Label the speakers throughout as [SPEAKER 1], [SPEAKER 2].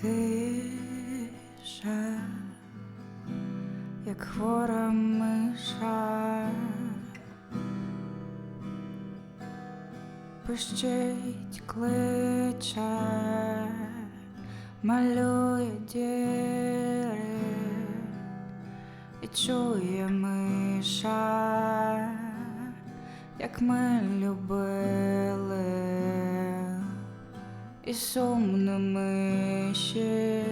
[SPEAKER 1] тиша, як хвора миша, пищить, кличе, малює діри і чує миша, як ми любили, і сумно миші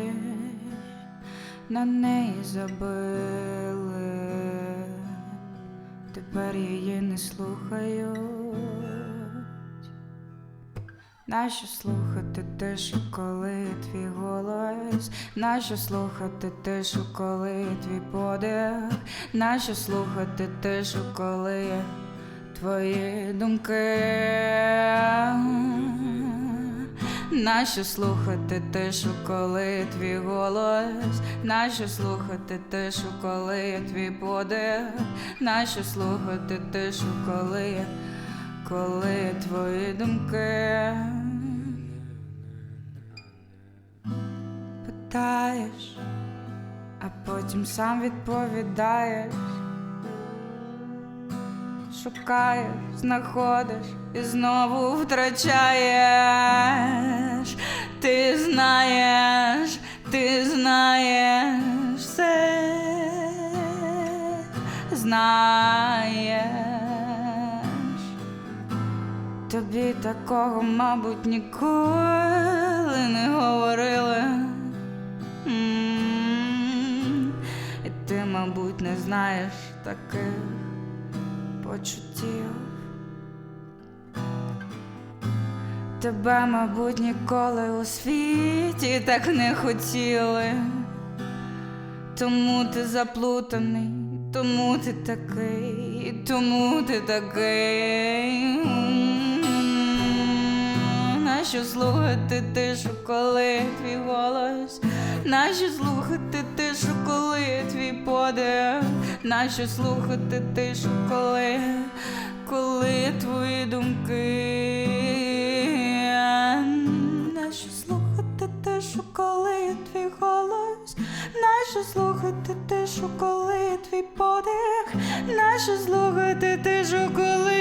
[SPEAKER 1] на неї забили, тепер її не слухають. Нащо слухати тишу, коли твій голос? Нащо слухати тишу, коли твій подих? Нащо слухати тишу, коли твої думки? Нащо слухати тишу, коли твій голос? Нащо слухати тишу, коли твій подих? Нащо слухати тишу, коли, коли твої думки? Питаєш, а потім сам відповідаєш. Шукаєш, знаходиш і знову втрачаєш. Ти знаєш, ти знаєш все, знаєш. Тобі такого, мабуть, ніколи не говорили. Ти, мабуть, не знаєш таких почуттів. Тебе, мабуть, ніколи у світі так не хотіли. Тому ти заплутаний, тому ти такий, тому ти такий. Нащо слухати тишу, коли твій голос? Нащо слухати тишу, коли твій подих? Нащо слухати тишу, коли, коли твої думки? Нащо слухати тишу, коли твій голос? Нащо слухати тишу, коли твій подих? Нащо слухати тишу, коли,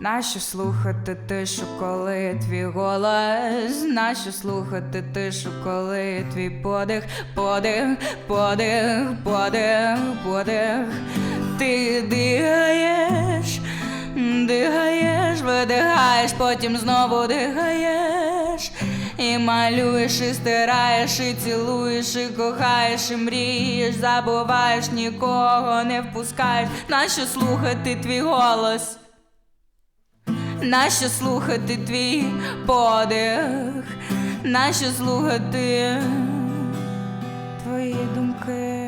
[SPEAKER 1] Нащо слухати тишу, коли твій голос? Нащо слухати тишу, коли твій подих, подих, подих, подих, подих. Ти дигаєш, дигаєш, видигаєш, потім знову дигаєш. І малюєш, і стираєш, і цілуєш, і кохаєш, і мрієш, забуваєш, нікого не впускаєш. Нащо слухати твій голос? нащо слухати твій подих, нащо слухати твої думки?